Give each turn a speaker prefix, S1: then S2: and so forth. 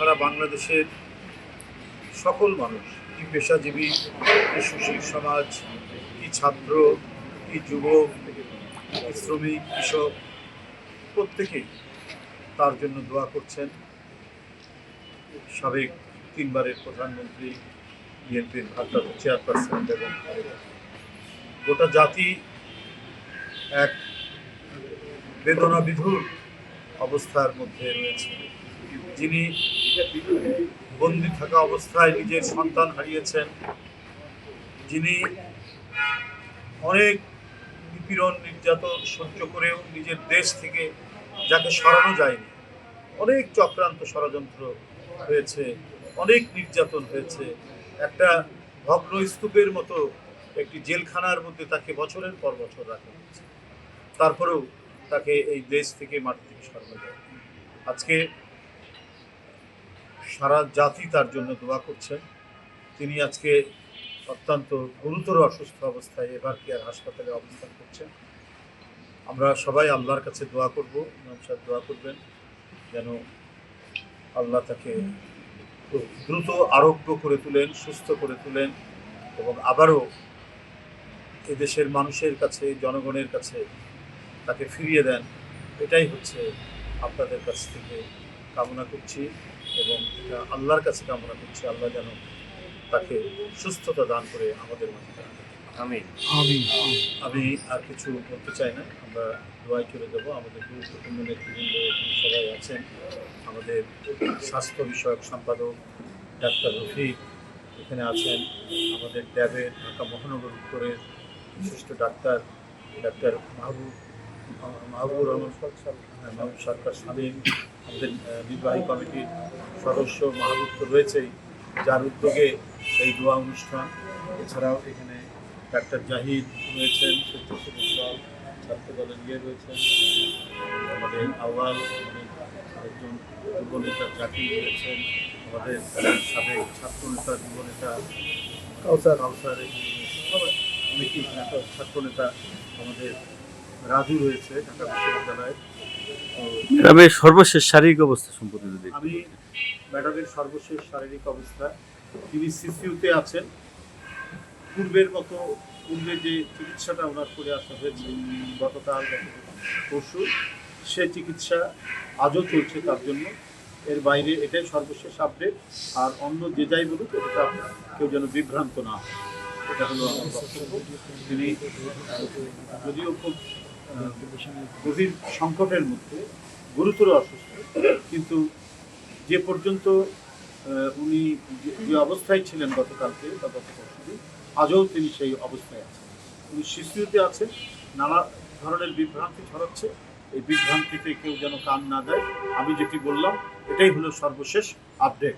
S1: সারা বাংলাদেশের সকল মানুষ, কি পেশাজীবী, কি সুশীল সমাজ, কি ছাত্র, কি যুবক, কি শ্রমিক কৃষক, প্রত্যেকেই তার জন্য দোয়া করছেন। সাবেক তিনবারের প্রধানমন্ত্রী, বিএনপির ভারপ্রাপ্ত চেয়ারপারসন এবং গোটা জাতি এক বেদনা বিধুর অবস্থার মধ্যে রয়েছে। যিনি বন্দি থাকা অবস্থায় নিজের সন্তান হারিয়েছেন, যিনি অনেক নিপীড়ন, নির্যাতন সহ্য করেও নিজের দেশ থেকে যাকে সরানো যায়নি। অনেক চক্রান্ত ষড়যন্ত্র হয়েছে, অনেক নির্যাতন হয়েছে। একটা ভগ্ন স্তূপের মতো একটি জেলখানার মধ্যে তাকে বছরের পর বছর রাখা হয়েছে। তারপরেও তাকে এই দেশ থেকে মাটি থেকে সরানো যায় আজকে সারা জাতি তার জন্য দোয়া করছেন তিনি আজকে অত্যন্ত গুরুতর অসুস্থ অবস্থায় এবার কেয়ার হাসপাতালে অবস্থান করছেন। আমরা সবাই আল্লাহর কাছে দোয়া করব, ইমাম সাহেব দোয়া করবেন, যেন আল্লাহ তাকে দ্রুত আরোগ্য করে তুলেন, সুস্থ করে তুলেন এবং আবারও এদেশের মানুষের কাছে, জনগণের কাছে তাকে ফিরিয়ে দেন। এটাই হচ্ছে আপনাদের কাছ থেকে কামনা করছি। এবং এটা আল্লাহর কাছে কামনা করছি আল্লাহ যেন তাকে সুস্থতা দান করে আমাদের রাখেন।
S2: আমিন।
S1: আমি আর কিছু বলতে চাই না আমরা দোয়াই চলে যাব আমাদের গুরুত্বপূর্ণ নেতৃবৃন্দ সবাই আছেন। আমাদের স্বাস্থ্য বিষয়ক সম্পাদক ডাক্তার রফিক এখানে আছেন। আমাদের ট্যাবের ঢাকা মহানগর উত্তরের বিশিষ্ট ডাক্তার ডাক্তার মাহবুব মাহবুবুর রহমান হ্যাঁ, মাহবুব সরকার স্বাধীন। আমাদের নির্বাহী কমিটির সদস্য মাহবুব তো রয়েছেই যার উদ্যোগে এই দোয়া অনুষ্ঠান। এছাড়াও এখানে ডাক্তার জাহিদ রয়েছেন স্বেচ্ছাসেবক ছাত্র দলের ইয়ে রয়েছেন আমাদের আওয়াল একজন যুবনেতা জাতি রয়েছেন আমাদের সাবেক ছাত্রনেতা যুবনেতা কাউসার। কাউসার এখানে সবাই অনেকেই একটা ছাত্রনেতা আমাদের রাজু রয়েছে ঢাকা বিশ্ববিদ্যালয়ে তো
S2: গ্রামের সর্বশেষ শারীরিক অবস্থা সম্পর্কে যদি
S1: আমি। ম্যাডামের সর্বশেষ শারীরিক অবস্থা। তিনি সিসিউতে আছেন। পূর্বের মতো পূর্বে যে চিকিৎসাটা ওনার করে আসা হয়েছে গতকাল পরশু সে চিকিৎসা আজও চলছে তার জন্য। এর বাইরে এটাই সর্বশেষ আপডেট আর অন্য যে যাই বলুক এটা কেউ যেন বিভ্রান্ত না হয়। এটা হলো আমার বক্তব্য। তিনি যদিও খুব গভীর সংকটের মধ্যে গুরুতর অসুস্থ, কিন্তু যে পর্যন্ত উনি যে অবস্থায় ছিলেন গতকালকে বা গত পরশুদিন, আজও তিনি সেই অবস্থায় আছেন। উনি শিশুতে আছেন, নানা ধরনের বিভ্রান্তি ছড়াচ্ছে। এই বিভ্রান্তিতে কেউ যেন কান না দেয়। আমি যেটি বললাম, এটাই হলো সর্বশেষ আপডেট